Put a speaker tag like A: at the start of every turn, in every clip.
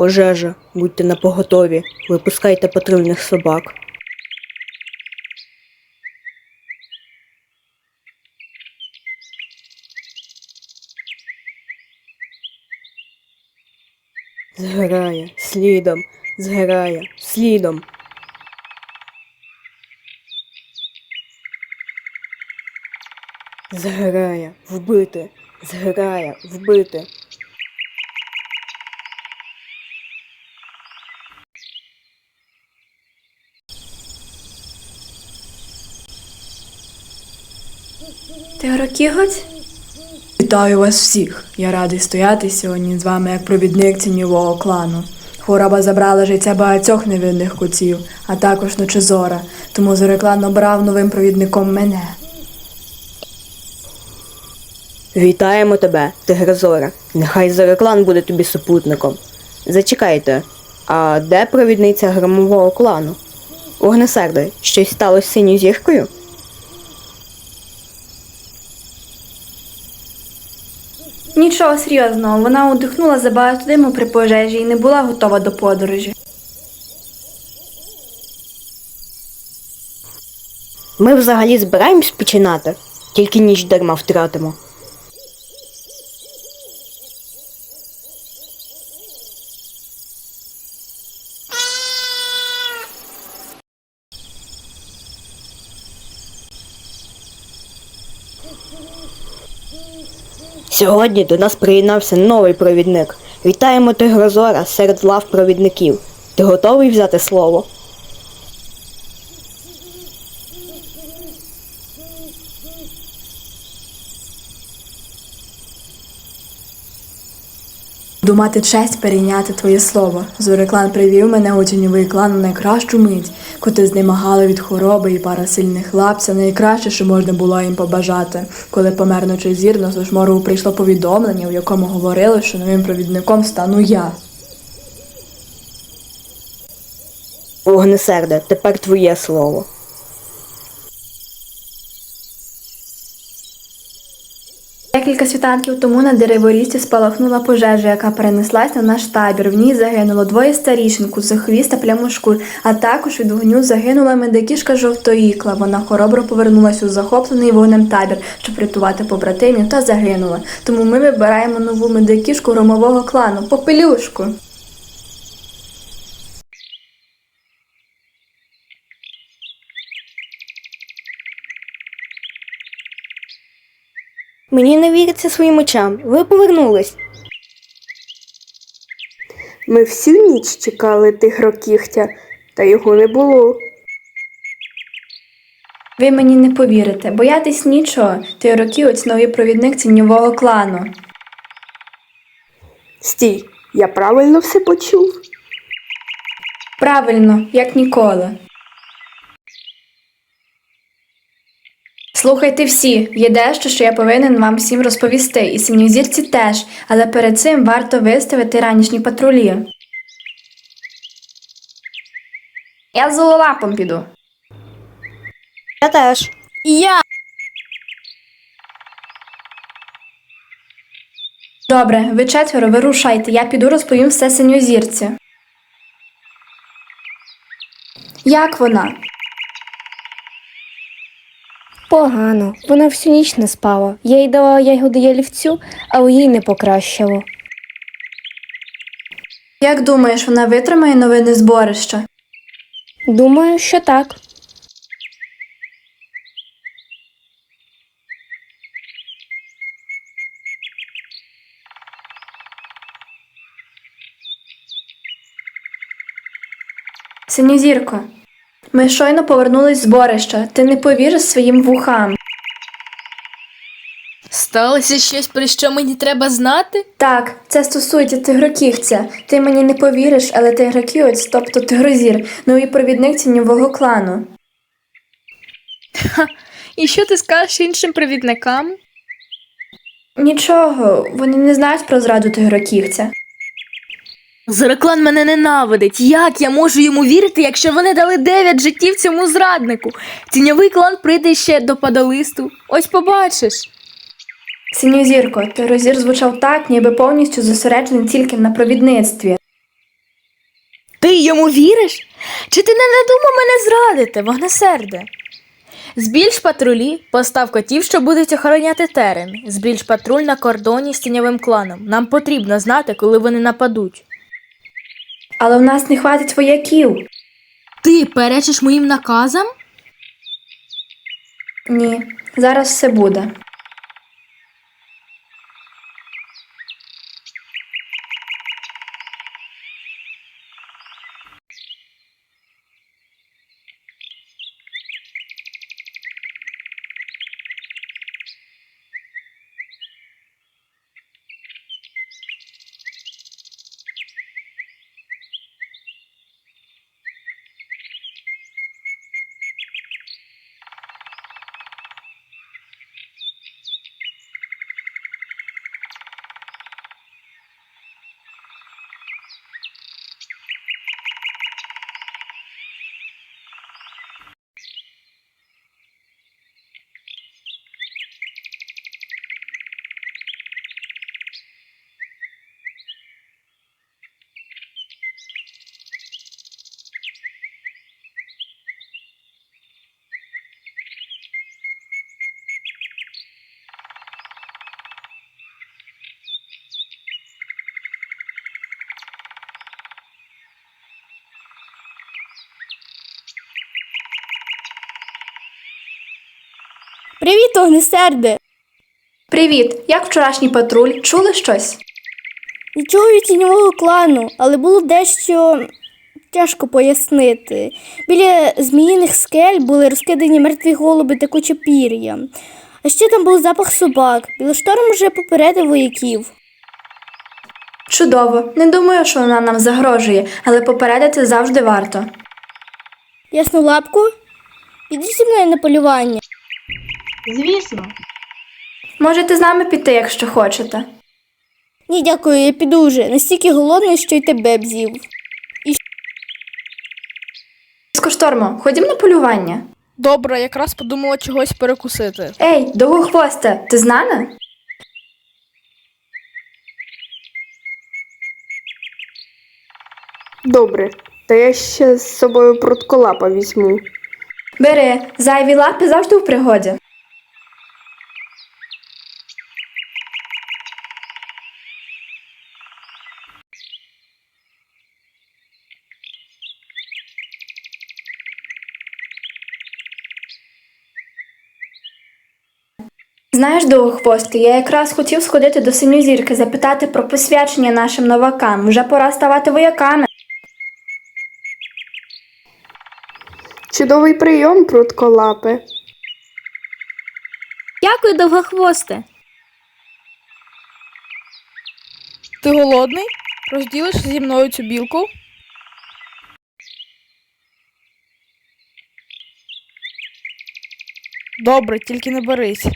A: Пожежа, будьте напоготові, випускайте патрульних собак. Згорає, слідом, згорає, слідом. Згорає, вбити, згорає, вбити.
B: Ти Горокіготь?
C: Вітаю вас всіх. Я радий стояти сьогодні з вами як провідник тіньового клану. Хвороба забрала життя багатьох невинних кутів, а також ночезора, тому Зореклан обрав новим провідником мене.
A: Вітаємо тебе, Тигрозоре. Нехай Зореклан буде тобі супутником. Зачекайте, а де провідниця громового клану? Огнесерде, щось сталося з синьою зіркою?
B: Нічого серйозного, вона удихнула забагато диму при пожежі і не була готова до подорожі.
A: Ми взагалі збираємось починати, тільки ніч дарма втратимо. Сьогодні до нас приєднався новий провідник. Вітаємо Тигрозора серед лав провідників. Ти готовий взяти слово?
C: Буду честь перейняти твоє слово. Зореклан привів мене у тіньовий клан у найкращу мить, коти знемагали від хвороби і пара сильних лап. Це найкраще, що можна було їм побажати. Коли помер ночезір, на Сушморову прийшло повідомлення, в якому говорили, що новим провідником стану я.
A: Огнесерде, тепер твоє слово.
B: Декілька світанків тому на дереворісті спалахнула пожежа, яка перенеслась на наш табір. В ній загинуло двоє старішин, куцехвіст та плямошкур, а також від вогню загинула медикішка жовтоїкла. Вона хоробро повернулася у захоплений вогнем табір, щоб рятувати побратимів та загинула. Тому ми вибираємо нову медикішку громового клану Попелюшку.
A: Мені не віриться своїм очам. Ви повернулись.
D: Ми всю ніч чекали тигрокігтя, та його не було.
B: Ви мені не повірите, боятись нічого. Ти роківець новий провідник тіньового клану.
D: Стій, я правильно все почув.
B: Правильно, як ніколи. Слухайте всі, є дещо, що я повинен вам всім розповісти, і синьозірці теж, але перед цим варто виставити ранішні патрулі. Я з зололапом піду.
A: Я теж.
B: Я. Добре, ви четверо вирушайте, я піду розповім все синьозірці. Як вона?
E: Погано. Вона всю ніч не спала. Я їй дала ягоди ялівцю, але їй не покращило.
B: Як думаєш, вона витримає новини зборища?
E: Думаю, що так.
B: Синьозірко, ми щойно повернулись з зборища. Ти не повіриш своїм вухам.
F: Сталося щось, про що мені треба знати?
B: Так, це стосується тигроківця. Ти мені не повіриш, але тигроківець, тобто тигрозір, новий провідник тіньового клану.
F: І що ти скажеш іншим провідникам?
B: Нічого, вони не знають про зраду тигроківця.
F: Зореклан мене ненавидить. Як я можу йому вірити, якщо вони дали дев'ять життів цьому зраднику? Тіньовий клан прийде ще до падалисту. Ось побачиш.
B: Синьозірко, тигрозір звучав так, ніби повністю зосереджений тільки на провідництві.
F: Ти йому віриш? Чи ти не надумав мене зрадити, вогнесерде? Збільш патрулі, постав котів, що будуть охороняти терен. Збільш патруль на кордоні з тіньовим кланом. Нам потрібно знати, коли вони нападуть.
B: Але в нас не хватить вояків.
F: Ти перечиш моїм наказам?
B: Ні, зараз все буде.
E: Привіт, огнесерде!
B: Привіт! Як вчорашній патруль? Чули щось?
E: Нічого від тіньового клану, але було дещо тяжко пояснити. Біля зміїних скель були розкидані мертві голуби та куча пір'я. А ще там був запах собак. Білошторм уже попередив вояків.
B: Чудово. Не думаю, що вона нам загрожує, але попередити завжди варто.
E: Ясну лапку? Підіть зі мною на полювання.
B: Можете з нами піти, якщо хочете.
E: Ні, дякую, я піду вже. Настільки голодний, що й тебе б з'їв.
B: Скоштормо, ходім на полювання.
G: Добре, якраз подумала чогось перекусити.
B: Ей, довгохвосте, ти з нами?
D: Добре, та я ще з собою прутколапа візьму.
B: Бери, зайві лапи завжди в пригоді. Знаєш, довгохвостий, я якраз хотів сходити до синьозірки, запитати про посвячення нашим новакам. Вже пора ставати вояками.
D: Чудовий прийом, прутколапе.
F: Дякую, довгохвосте.
G: Ти голодний? Розділиш зі мною цю білку? Добре, тільки не берись.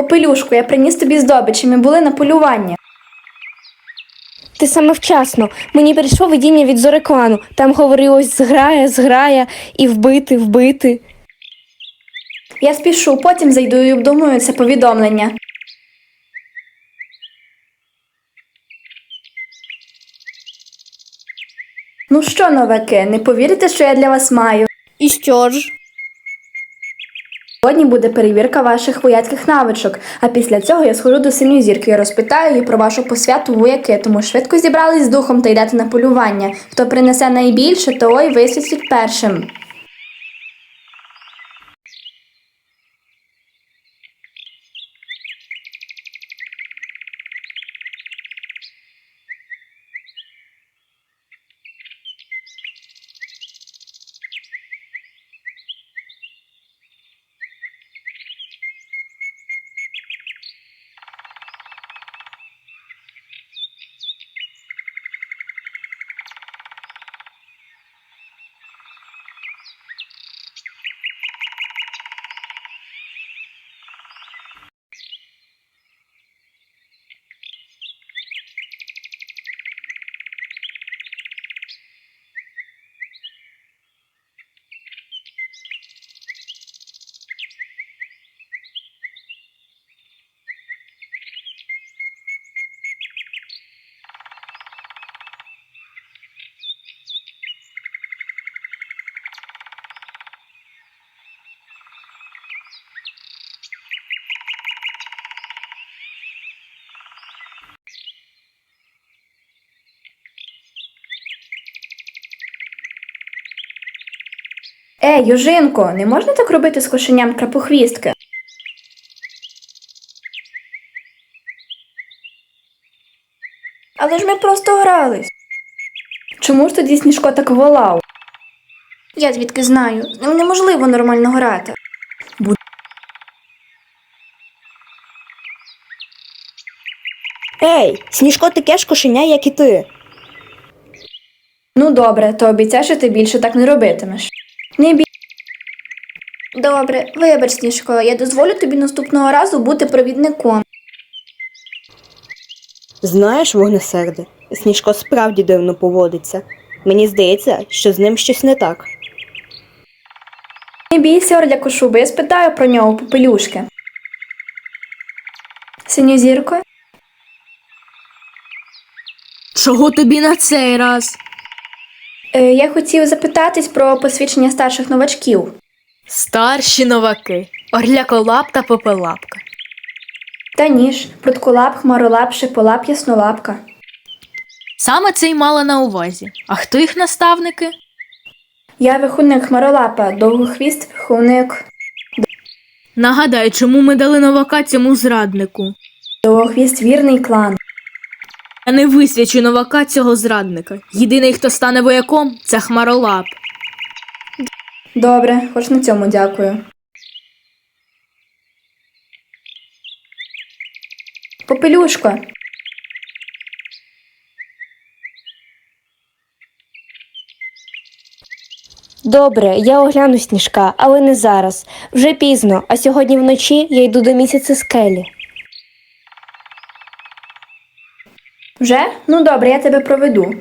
B: Попелюшку, я приніс тобі здобич, і ми були на полюванні.
E: Ти саме вчасно. Мені прийшло видіння від зореклану. Там говорилось зграя, зграя і вбити, вбити.
B: Я спішу, потім зайду і обдумаю це повідомлення. Ну що, новаки, не повірите, що я для вас маю?
E: І що ж?
B: Сьогодні буде перевірка ваших вояцьких навичок, а після цього я схожу до сильної зірки і розпитаю її про вашу посвяту вояки, тому швидко зібрались з духом та йдете на полювання. Хто принесе найбільше, той висвітить першим. Ей, Южинко, не можна так робити з кошеням крапохвістки? Але ж ми просто грались. Чому ж тоді Сніжко так волав? Я звідки знаю, з ним неможливо нормально грати.
A: Ей, Сніжко таке ж кошеня, як і ти.
B: Ну добре, то обіцяй, що ти більше так не робитимеш. Не бі. Добре, вибач, Сніжко, я дозволю тобі наступного разу бути провідником.
A: Знаєш, вогнесерде, Сніжко справді дивно поводиться. Мені здається, що з ним щось не так.
B: Не бійся, Орля Кошуби, я спитаю про нього попелюшки. Синьозірко,
F: Чого тобі на цей раз?
B: Е, я хотів запитатись про посвідчення старших новачків.
F: Старші новаки. Орляколап та попелапка.
B: Та ніж, прутколап, хмаролап, шиполап, яснолапка.
F: Саме це й мала на увазі. А хто їх наставники?
B: Я виховник хмаролапа, довгохвіст, виховник,
F: Нагадай, чому ми дали новака цьому зраднику.
B: довгохвіст вірний клан.
F: Я не висвячу новака цього зрадника. Єдиний, хто стане вояком, це хмаролап.
B: Добре, хоч на цьому дякую. Попелюшко,
H: Добре, я огляну сніжка, але не зараз. Вже пізно, а сьогодні вночі я йду до місяця скелі.
B: Вже? Ну добре, я тебе проведу.